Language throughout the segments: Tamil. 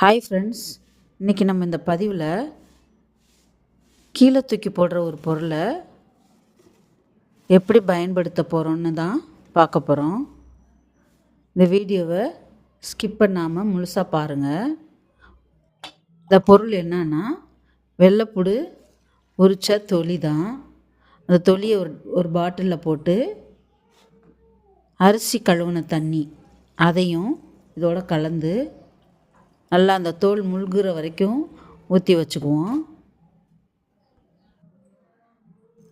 ஹாய் ஃப்ரெண்ட்ஸ் இன்றைக்கி நம்ம இந்த பதிவில் கீழே தூக்கி போடுற ஒரு பொருளை எப்படி பயன்படுத்த போகிறோன்னு தான் பார்க்க போகிறோம் இந்த வீடியோவை ஸ்கிப் பண்ணாமல் முழுசாக பாருங்கள் இந்த பொருள் என்னன்னா வெள்ளைப்புடு உரிச்ச தொலி தான். அந்த தொலியை ஒரு ஒரு பாட்டிலில் போட்டு அரிசி கழுவுன தண்ணி அதையும் இதோட கலந்து நல்லா அந்த தோல் முழுகிற வரைக்கும் ஊற்றி வச்சுக்குவோம்.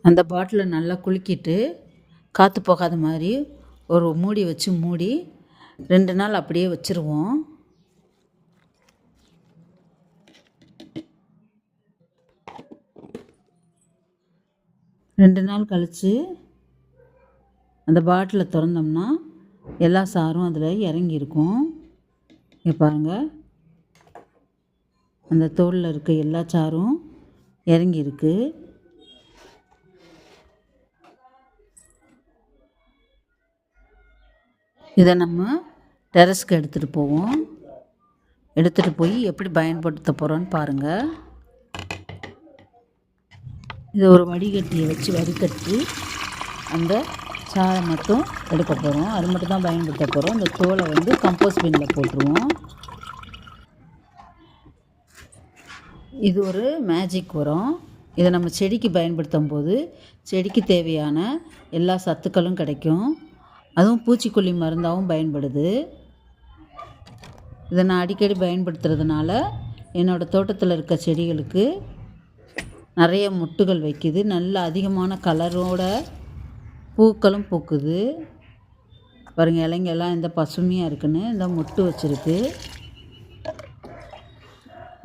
அந்த பாட்டிலை நல்லா குலுக்கிட்டு காற்று போகாத மாதிரி ஒரு மூடி வச்சு மூடி ரெண்டு நாள் அப்படியே வச்சுருவோம். ரெண்டு நாள் கழித்து அந்த பாட்டிலை திறந்தோம்னா எல்லா சாரும் அதில் இறங்கியிருக்கும். இங்கே பாருங்கள் அந்த தோலில் இருக்க எல்லா சாரும் இறங்கியிருக்கு. இதை நம்ம டெரஸ்க்கு எடுத்துகிட்டு போவோம். எடுத்துகிட்டு போய் எப்படி பயன்படுத்த போகிறோன்னு பாருங்கள் இதை ஒரு வடிகட்டியை வச்சு வடிகட்டி அந்த சாரை மட்டும் எடுக்க போகிறோம் அது மட்டும் தான் பயன்படுத்த போகிறோம் இந்த தோலை வந்து கம்போஸ்ட் பின்னில் போட்டுருவோம். இது ஒரு மேஜிக் உரம். இதை நம்ம செடிக்கு பயன்படுத்தும் போது செடிக்கு தேவையான எல்லா சத்துக்களும் கிடைக்கும். அதுவும் பூச்சிக்கொல்லி மருந்தாகவும் பயன்படுது. இதை நான் அடிக்கடி பயன்படுத்துறதுனால என்னோடய தோட்டத்தில் இருக்க செடிகளுக்கு நிறைய முட்டுகள் வைக்குது. நல்ல அதிகமான கலரோட பூக்களும் பூக்குது. பாருங்கள் இலைங்கெல்லாம் இந்த பசுமையாக இருக்குன்னு இந்த முட்டு வச்சுருக்கு.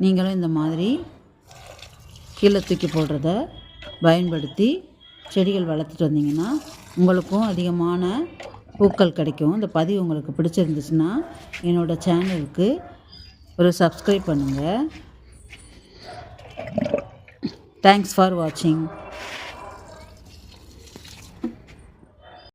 நீங்களும் இந்த மாதிரி கீழே தூக்கி போடுறத பயன்படுத்தி செடிகள் வளர்த்துட்டு வந்தீங்கன்னா உங்களுக்கும் அதிகமான பூக்கள் கிடைக்கும். இந்த பதிவு உங்களுக்கு பிடிச்சிருந்துச்சுன்னா என்னோடய சேனலுக்கு ஒரு சப்ஸ்கிரைப் பண்ணுங்கள் தேங்க்ஸ் ஃபார் வாட்சிங்